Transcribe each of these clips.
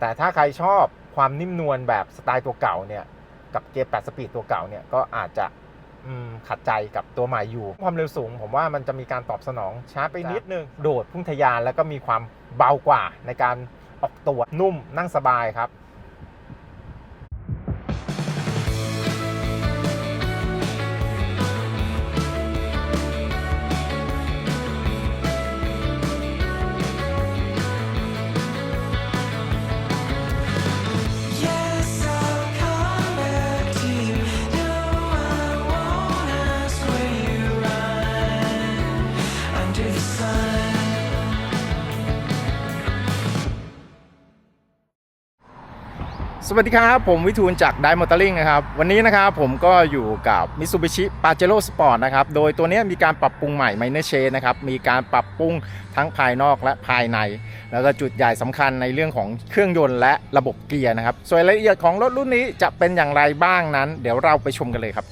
แต่ถ้าใครชอบความนิ่มนวลแบบสไตล์ตัวเก่าเนี่ย กับเกียร์8สปีดตัวเก่าเนี่ย ก็อาจจะอืมขัดใจกับตัวใหม่อยู่ ความเร็วสูง ผมว่ามันจะมีการตอบสนองช้าไปนิดนึง โดดพุ่งทะยานแล้วก็มีความเบากว่าในการออกตัวนุ่มนั่งสบายครับ สวัสดีครับผมวิทูลจากไดมอเตอร์ลิงนะครับวันนี้นะครับผมก็อยู่กับ Mitsubishi Pajero Sport นะครับโดยตัวนี้มีการปรับปรุงใหม่ Minor Change นะครับมีการปรับปรุงทั้งภายนอกและภายใน แล้วก็จุดใหญ่สำคัญในเรื่องของเครื่องยนต์และระบบเกียร์นะครับส่วนรายละเอียดของรถรุ่นนี้จะเป็นอย่างไรบ้างนั้น เดี๋ยวเราไปชมกันเลยครับ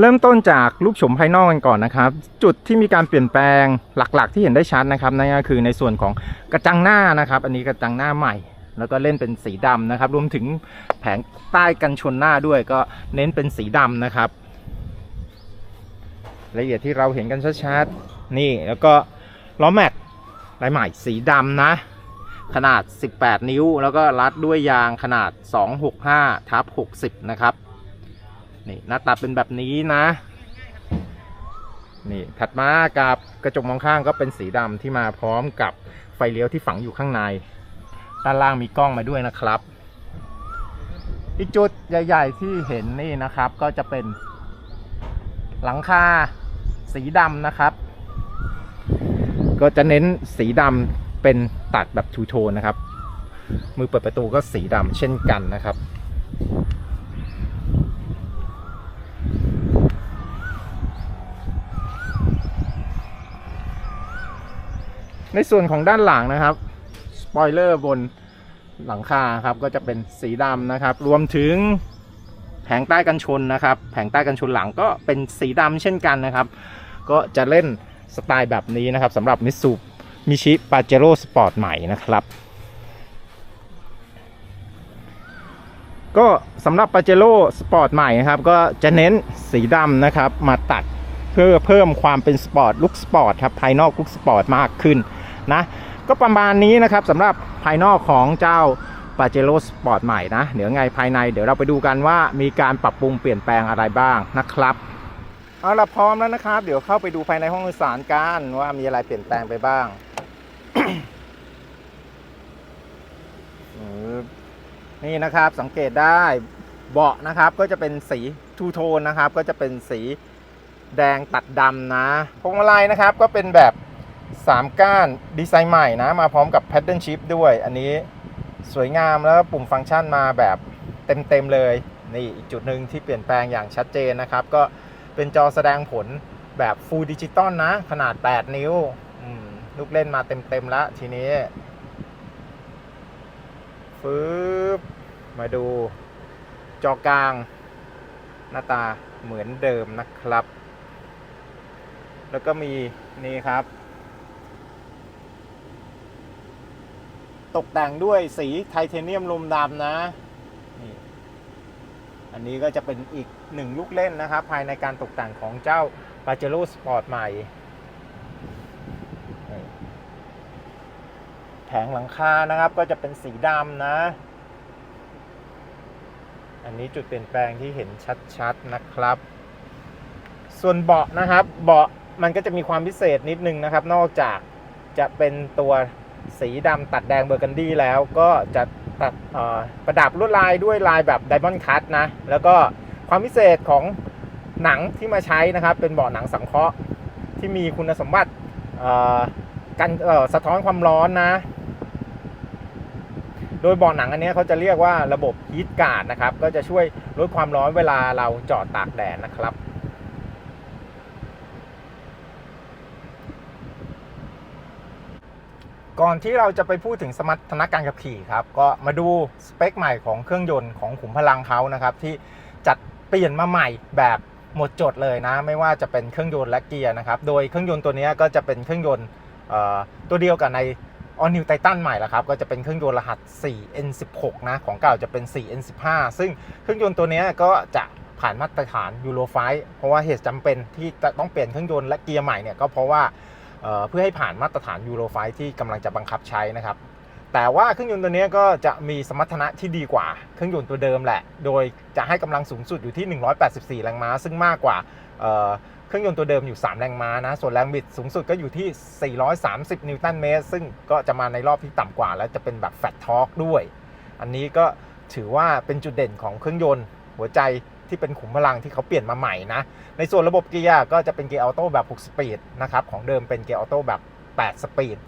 เริ่มต้นจากรูปโฉมภายนอกกันก่อนนะครับ จุดที่มีการเปลี่ยนแปลงหลักๆ ที่เห็นได้ชัดนะครับนั่นก็คือในส่วนของกระจังหน้านะครับ อันนี้กระจังหน้าใหม่ แล้วก็เล่นเป็นสีดำนะครับ รวมถึงแผงใต้กันชนหน้าด้วยก็เน้นเป็นสีดำนะครับรายละเอียดที่เราเห็นกันชัดๆนี่แล้วก็ล้อแม็กลายใหม่สีดำนะ ขนาด 18 นิ้ว แล้วก็รัดด้วยยางขนาด 265ทับ60 นะครับ นี่หน้าตาเป็นแบบนี้นะ นี่ถัดมากับกระจกมองข้างก็เป็นสีดำที่มาพร้อมกับไฟเลี้ยวที่ฝังอยู่ข้างใน ด้านล่างมีกล้องมาด้วยนะครับ อีกจุดใหญ่ ๆ ที่เห็นนี่นะครับก็จะเป็นหลังคาสีดำนะครับ ก็จะเน้นสีดำเป็นตัดแบบทูโทนนะครับ มือเปิดประตูก็สีดำเช่นกันนะครับ ในส่วนของด้านหลังนะครับสปอยเลอร์บนหลังคาครับก็จะเป็นสีดำนะครับ รวมถึงแผงใต้กันชนนะครับ แผงใต้กันชนหลังก็เป็นสีดำเช่นกันนะครับ ก็จะเล่นสไตล์แบบนี้นะครับสำหรับมิสูมิชิปาเจโร่สปอร์ตใหม่นะครับ ก็สำหรับปาเจโร่สปอร์ตใหม่นะครับ ก็จะเน้นสีดำนะครับ มาตัดเพื่อเพิ่มความเป็นสปอร์ตลุคสปอร์ตครับ ภายนอกลุคสปอร์ตมากขึ้น นะก็ประมาณนี้นะครับสำหรับภายนอกของเจ้าปาเจโร่สปอร์ตใหม่นะเดี๋ยวไงภายในเดี๋ยวเราไปดูกันว่ามีการปรับปรุงเปลี่ยนแปลงอะไรบ้างนะครับเอาละพร้อมแล้วนะครับ เดี๋ยวเข้าไปดูภายในห้องโดยสารกันว่ามีอะไรเปลี่ยนแปลงไปบ้างนี่นะครับสังเกตได้เบาะนะครับก็จะเป็นสีทูโทนนะครับ ก็จะเป็นสีแดงตัดดำนะพวงมาลัยนะครับก็เป็นแบบ 3 ก้านดีไซน์ใหม่นะมาพร้อมกับแพดเดิลชิพด้วย อันนี้สวยงามแล้วปุ่มฟังก์ชันมาแบบเต็ม ๆ เลย นี่อีกจุดหนึ่งที่เปลี่ยนแปลงอย่างชัดเจนนะครับ ก็เป็นจอแสดงผลแบบ Full Digital นะ ขนาด 8 นิ้วลูกเล่นมาเต็ม ๆ แล้วทีนี้ฟืบมาดูจอกลาง หน้าตาเหมือนเดิมนะครับ แล้วก็มีนี่ครับ ตกแต่งด้วยสีไทเทเนียมลมดำนะนี่อันนี้ก็จะเป็นอีกหนึ่งลูกเล่นนะครับ ภายในการตกแต่งของเจ้า p a j e r o Sport ใหม่ แผงหลังคานะครับก็จะเป็นสีดำนะ อันนี้จุดเปลี่ยนแปลงที่เห็นชัดๆนะครับ ส่วนเบาะนะครับ เบาะมันก็จะมีความพิเศษนิดนึงนะครับ นอกจากจะเป็นตัว สีดำตัดแดงเบอร์กันดี้แล้วก็จะตัดประดับลวดลายด้วยลายแบบไดมอนด์คัตนะ แล้วก็ความพิเศษของหนังที่มาใช้นะครับ เป็นเบาะหนังสังเคราะห์ที่มีคุณสมบัติกันสะท้อนความร้อนนะ โดยเบาะหนังอันนี้เขาจะเรียกว่าระบบฮีทการ์ดนะครับ ก็จะช่วยลดความร้อนเวลาเราจอดตากแดดนะครับ ก่อนที่เราจะไปพูดถึงสมรรถนะการขับขี่ครับ ก็มาดูสเปคใหม่ของเครื่องยนต์ของขุมพลังเขานะครับ ที่จัดเปลี่ยนมาใหม่แบบหมดจดเลยนะ ไม่ว่าจะเป็นเครื่องยนต์และเกียร์นะครับ โดยเครื่องยนต์ตัวนี้ก็จะเป็นเครื่องยนต์ตัวเดียวกับใน All New Titan ใหม่ล้วครับ ก็จะเป็นเครื่องยนต์รหัส 4N16 นะ ของเก่าจะเป็น 4N15 ซึ่งเครื่องยนต์ตัวนี้ก็จะผ่านมาตรฐาน Euro 5เพราะว่าเหตุจำเป็นที่จะต้องเปลี่ยนเครื่องยนต์และเกียร์ใหม่เนี่ยก็เพราะว่า เพื่อให้ผ่านมาตรฐาน Euro 5ที่กำลังจะบังคับใช้นะครับ แต่ว่าเครื่องยนต์ตัวนี้ก็จะมีสมรรถนะที่ดีกว่าเครื่องยนต์ตัวเดิมแหละ โดยจะให้กำลังสูงสุดอยู่ที่ 184 แรงม้า ซึ่งมากกว่าเอ่อเครื่องยนต์ตัวเดิมอยู่ 3 แรงม้านะ ส่วนแรงบิดสูงสุดก็อยู่ที่ 430 นิวตันเมตร ซึ่งก็จะมาในรอบที่ต่ำกว่า และจะเป็นแบบแฟตทอร์กด้วย อันนี้ก็ถือว่าเป็นจุดเด่นของเครื่องยนต์หัวใจ ที่เป็นขุมพลังที่เขาเปลี่ยนมาใหม่นะ ในส่วนระบบเกียร์ก็จะเป็นเกียร์ออโต้แบบ 6 สปีดนะครับ ของเดิมเป็นเกียร์ออโต้แบบ 8 สปีด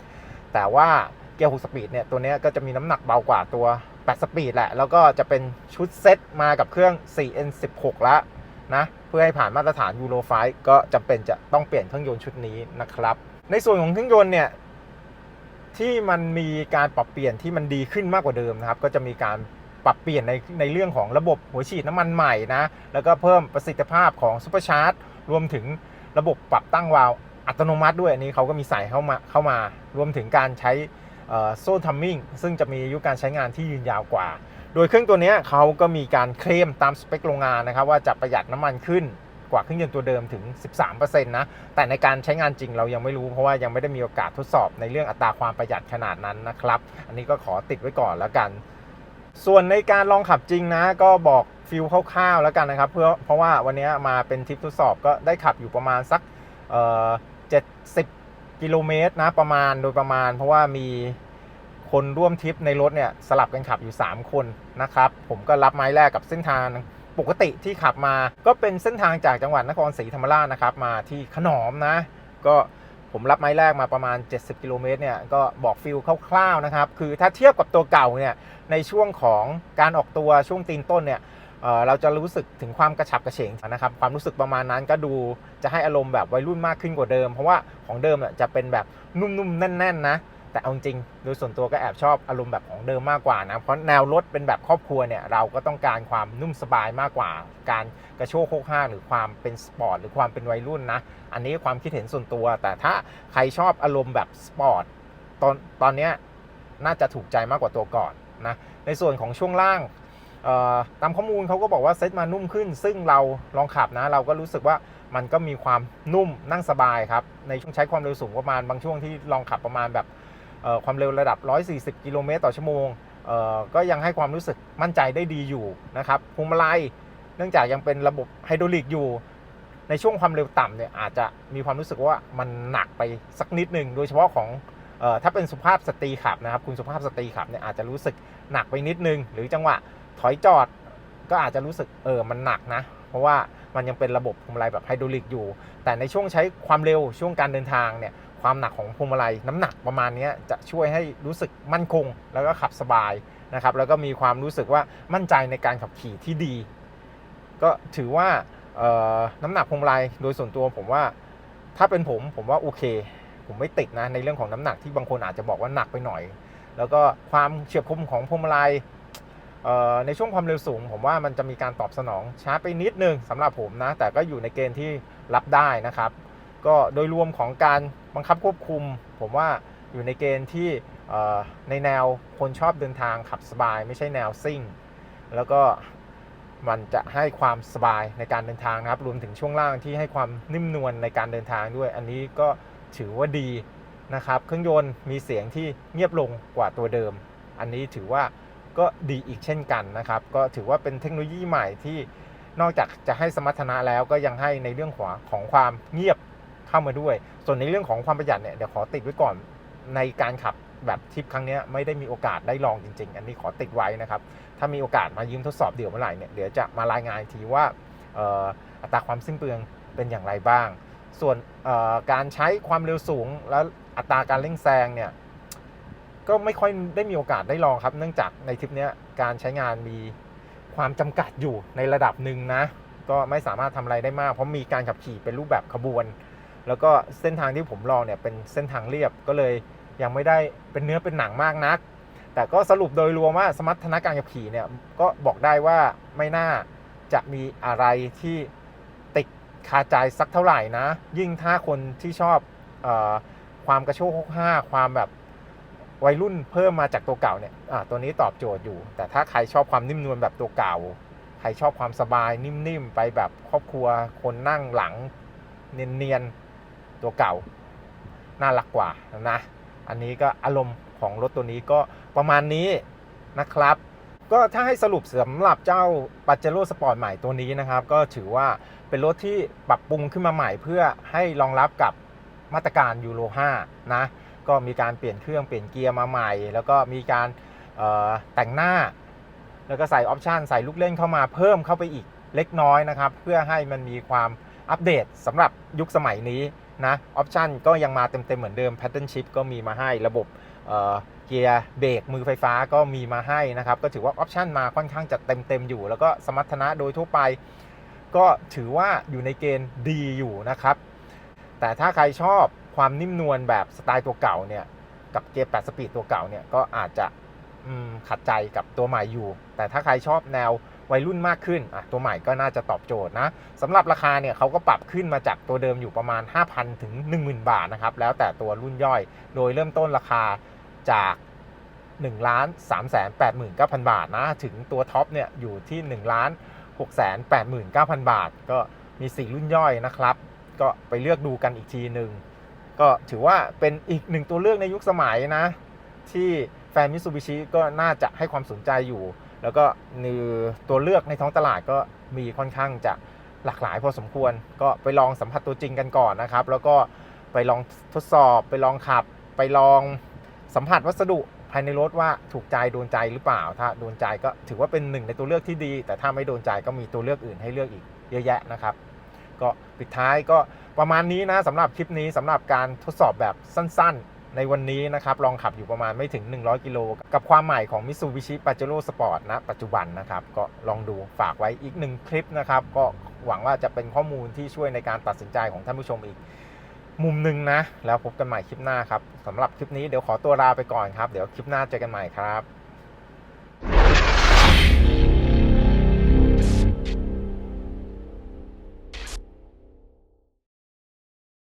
แต่ว่าเกียร์ 6 สปีดเนี่ย ตัวนี้ก็จะมีน้ำหนักเบากว่าตัว 8 สปีดแหละ แล้วก็จะเป็นชุดเซ็ตมากับเครื่อง 4N16 แล้วนะ เพื่อให้ผ่านมาตรฐาน Euro 5ก็จำเป็นจะต้องเปลี่ยนเครื่องยนต์ชุดนี้นะครับ ในส่วนของเครื่องยนต์เนี่ยที่มันมีการปรับเปลี่ยนที่มันดีขึ้นมากกว่าเดิมนะครับ ก็จะมีการ ปรับเปลี่ยนในในเรื่องของระบบหัวฉีดน้ำมันใหม่นะ แล้วก็เพิ่มประสิทธิภาพของซูเปอร์ชาร์จรวมถึงระบบปรับตั้งวาล์วอัตโนมัติด้วยอันนี้เขาก็มีใส่เข้ามาเข้ามารวมถึงการใช้โซ่ทัมมิ่งซึ่งจะมีอายุการใช้งานที่ยืนยาวกว่า โดยเครื่องตัวนี้เขาก็มีการเคลมตามสเปคโรงงานนะครับว่าจะประหยัดน้ำมันขึ้นกว่าเครื่องยนต์ตัวเดิมถึง 13%นะ แต่ในการใช้งานจริงเรายังไม่รู้เพราะว่ายังไม่ได้มีโอกาสทดสอบในเรื่องอัตราความประหยัดขนาดนั้นนะครับ อันนี้ก็ขอติดไว้ก่อนแล้วกัน ส่วนในการลองขับจริงนะ ก็บอกฟิลคร่าวๆแล้วกันนะครับ เพื่อเพราะว่าวันนี้มาเป็นทริปทดสอบก็ได้ขับอยู่ประมาณสักเอ่อ70กิโลเมตรนะประมาณโดยประมาณ เพราะว่ามีคนร่วมทริปในรถเนี่ยสลับกันขับอยู่ 3 คนนะครับผมก็รับไม้แรกกับเส้นทางปกติที่ขับมา ก็เป็นเส้นทางจากจังหวัดนครศรีธรรมราชนะครับมาที่ขนอมนะ ก็ ผมรับไม้แรกมาประมาณ 70 กิโลเมตรเนี่ยก็บอกฟิลคร่าวๆนะครับ คือถ้าเทียบกับตัวเก่าเนี่ยในช่วงของการออกตัวช่วงตีนต้นเนี่ยเเราจะรู้สึกถึงความกระฉับกระเฉงนะครับความรู้สึกประมาณนั้นก็ดูจะให้อารมณ์แบบวัยรุ่นมากขึ้นกว่าเดิม เพราะว่าของเดิมเนี่ยจะเป็นแบบนุ่มๆแน่นๆนะ แต่เอาจริงโดยส่วนตัวก็แอบชอบอารมณ์แบบของเดิมมากกว่านะ เพราะแนวรถเป็นแบบครอบครัวเนี่ยเราก็ต้องการความนุ่มสบายมากกว่า การกระโชกโคกห้างหรือความเป็นสปอร์ตหรือความเป็นวัยรุ่นนะ อันนี้ความคิดเห็นส่วนตัว แต่ถ้าใครชอบอารมณ์แบบสปอร์ตตอนตอนนี้น่าจะถูกใจมากกว่าตัวก่อนนะในส่วนของช่วงล่างตามข้อมูลเขาก็บอกว่าเซ็ตมานุ่มขึ้น ซึ่งเราลองขับนะ เราก็รู้สึกว่ามันก็มีความนุ่มนั่งสบายครับ ในช่วงใช้ความเร็วสูงประมาณบางช่วงที่ลองขับประมาณแบบ ความเร็วระดับ 140 กิโลเมตรต่อชั่วโมงก็ยังให้ความรู้สึกมั่นใจได้ดีอยู่นะครับพวงมาลัยเนื่องจากยังเป็นระบบไฮดรอลิกอยู่ ในช่วงความเร็วต่ำเนี่ยอาจจะมีความรู้สึกว่ามันหนักไปสักนิดหนึ่งโดยเฉพาะของออถ้าเป็นสุภาพสตรีขับนะครับ คุณสุภาพสตรีขับเนี่ยอาจจะรู้สึกหนักไปนิดนึง หรือจังหวะถอยจอดก็อาจจะรู้สึกเออมันหนักนะ เพราะว่ามันยังเป็นระบบพวงมาลัยแบบไฮดรอลิกอยู่ แต่ในช่วงใช้ความเร็วช่วงการเดินทางเนี่ย ความหนักของพวงมาลัยน้ำหนักประมาณนี้จะช่วยให้รู้สึกมั่นคง แล้วก็ขับสบายนะครับแล้วก็มีความรู้สึกว่ามั่นใจในการขับขี่ที่ดี ก็ถือว่าน้ำหนักพวงมาลัยโดยส่วนตัวผมว่าถ้าเป็นผมผมว่าโอเค ผมไม่ติดนะในเรื่องของน้ำหนักที่บางคนอาจจะบอกว่าหนักไปหน่อย แล้วก็ความเฉียบคมของพวงมาลัยในช่วงความเร็วสูง ผมว่ามันจะมีการตอบสนองช้าไปนิดนึงสำหรับผมนะแต่ก็อยู่ในเกณฑ์ที่รับได้นะครับ ก็โดยรวมของการบังคับควบคุม ผมว่าอยู่ในเกณฑ์ที่ในแนวคนชอบเดินทางขับสบาย ไม่ใช่แนวซิ่ง แล้วก็มันจะให้ความสบายในการเดินทางนะครับรวมถึงช่วงล่างที่ให้ความนิ่มนวลในการเดินทางด้วย อันนี้ก็ถือว่าดีนะครับเครื่องยนต์มีเสียงที่เงียบลงกว่าตัวเดิม อันนี้ถือว่าก็ดีอีกเช่นกันนะครับ ก็ถือว่าเป็นเทคโนโลยีใหม่ที่นอกจากจะให้สมรรถนะแล้วก็ยังให้ในเรื่องของของความเงียบ เข้ามาด้วย ส่วนในเรื่องของความประหยัดเนี่ยเดี๋ยวขอติดไว้ก่อนในการขับแบบทริปครั้งนี้ไม่ได้มีโอกาสได้ลองจริง ๆ อันนี้ขอติดไว้นะครับ ถ้ามีโอกาสมายืมทดสอบเดี่ยวเมื่อไหร่เนี่ยเดี๋ยวจะมารายงานอีกทีว่าอัตราความสิ้นเปลืองเป็นอย่างไรบ้าง ส่วนการใช้ความเร็วสูงแล้วอัตราการเร่งแซงเนี่ยก็ไม่ค่อยได้มีโอกาสได้ลองครับ เนื่องจากในทริปนี้การใช้งานมีความจำกัดอยู่ในระดับหนึ่งนะ ก็ไม่สามารถทำอะไรได้มาก เพราะมีการขับขี่เป็นรูปแบบขบวน แล้วก็เส้นทางที่ผมลองเนี่ยเป็นเส้นทางเรียบก็เลยยังไม่ได้เป็นเนื้อเป็นหนังมากนัก แต่ก็สรุปโดยรวมว่าสมรรถนะการขับขี่เนี่ยก็บอกได้ว่าไม่น่าจะมีอะไรที่ติดคาใจสักเท่าไหร่นะ ยิ่งถ้าคนที่ชอบออความกระโชกห้าความแบบวัยรุ่นเพิ่มมาจากตัวเก่าเนี่ยตัวนี้ตอบโจทย์อยู่ แต่ถ้าใครชอบความนิ่มนวลแบบตัวเก่า ใครชอบความสบายนิ่มๆ ไปแบบครอบครัวคนนั่งหลังเนียนๆ ตัวเก่าน่ารักกว่านะ อันนี้ก็อารมณ์ของรถตัวนี้ก็ประมาณนี้นะครับ ก็ถ้าให้สรุปสำหรับเจ้าป a เจโร่สปอร์ตใหม่ตัวนี้นะครับ ก็ถือว่าเป็นรถที่ปรับปรุงขึ้นมาใหม่ เพื่อให้รองรับกับมาตรการยูโร5นะก็มีการเปลี่ยนเครื่องเปลี่ยนเกียร์มาใหม่ แล้วก็มีการแต่งหน้า แล้วก็ใส่ออปชันใส่ลูกเล่นเข้ามาเพิ่มเข้าไปอีกเล็กน้อยนะครับ เพื่อให้มันมีความอัปเดตสำหรับยุคสมัยนี้ นะออปชันก็ยังมาเต็มๆเหมือนเดิม Pattern Shift ก็มีมาให้ระบบเเกียร์เบรกมือไฟฟ้าก็มีมาให้นะครับ ก็ถือว่าออปชันมาค่อนข้างจะเต็มๆอยู่ แล้วก็สมรรถนะโดยทั่วไป ก็ถือว่าอยู่ในเกณฑ์ดีอยู่นะครับ แต่ถ้าใครชอบความนิ่มนวลแบบสไตล์ตัวเก่าเนี่ยกับเกียร์8สปีดตัวเก่าเนี่ยก็อาจจะขัดใจกับตัวใหม่อยู่ แต่ถ้าใครชอบแนว วัยรุ่นมากขึ้นอะตัวใหม่ก็น่าจะตอบโจทย์นะสำหรับราคาเนี่ยเขาก็ปรับขึ้นมาจากตัวเดิมอยู่ประมาณ 5,000 ถึง 10,000 บาทนะครับ แล้วแต่ตัวรุ่นย่อย โดยเริ่มต้นราคาจาก1ล้าน3 8 9 0 0 0 บาทนะ ถึงตัวท็อปเนี่ยอยู่ที่1ล้าน6 8 9 0 0 0 บาท ก็มี 4 รุ่นย่อยนะครับ ก็ไปเลือกดูกันอีกทีหนึ่งก็ถือว่าเป็นอีกหนึ่งตัวเลือกในยุคสมัยนะ ที่แฟนมิตซูบิชิก็น่าจะให้ความสนใจอยู่ แล้วก็นือตัวเลือกในท้องตลาดก็มีค่อนข้างจะหลากหลายพอสมควร ก็ไปลองสัมผัสตัวจริงกันก่อนนะครับ แล้วก็ไปลองทดสอบ ไปลองขับ ไปลองสัมผัสวัสดุภายในรถว่าถูกใจโดนใจหรือเปล่า ถ้าโดนใจก็ถือว่าเป็นหนึ่งในตัวเลือกที่ดี แต่ถ้าไม่โดนใจก็มีตัวเลือกอื่นให้เลือกอีกเยอะแยะนะครับ ก็ปิดท้ายก็ประมาณนี้นะสำหรับคลิปนี้สำหรับการทดสอบแบบสั้น ๆ ในวันนี้นะครับลองขับอยู่ประมาณไม่ถึง 100 กิโล กับความใหม่ของ Mitsubishi Pajero Sport นะปัจจุบันนะครับก็ลองดูฝากไว้อีกหนึ่งคลิปนะครับก็หวังว่าจะเป็นข้อมูลที่ช่วยในการตัดสินใจของท่านผู้ชมอีกมุมหนึ่งนะ แล้วพบกันใหม่คลิปหน้าครับสำหรับคลิปนี้เดี๋ยวขอตัวลาไปก่อนครับ เดี๋ยวคลิปหน้าเจอกันใหม่ครับ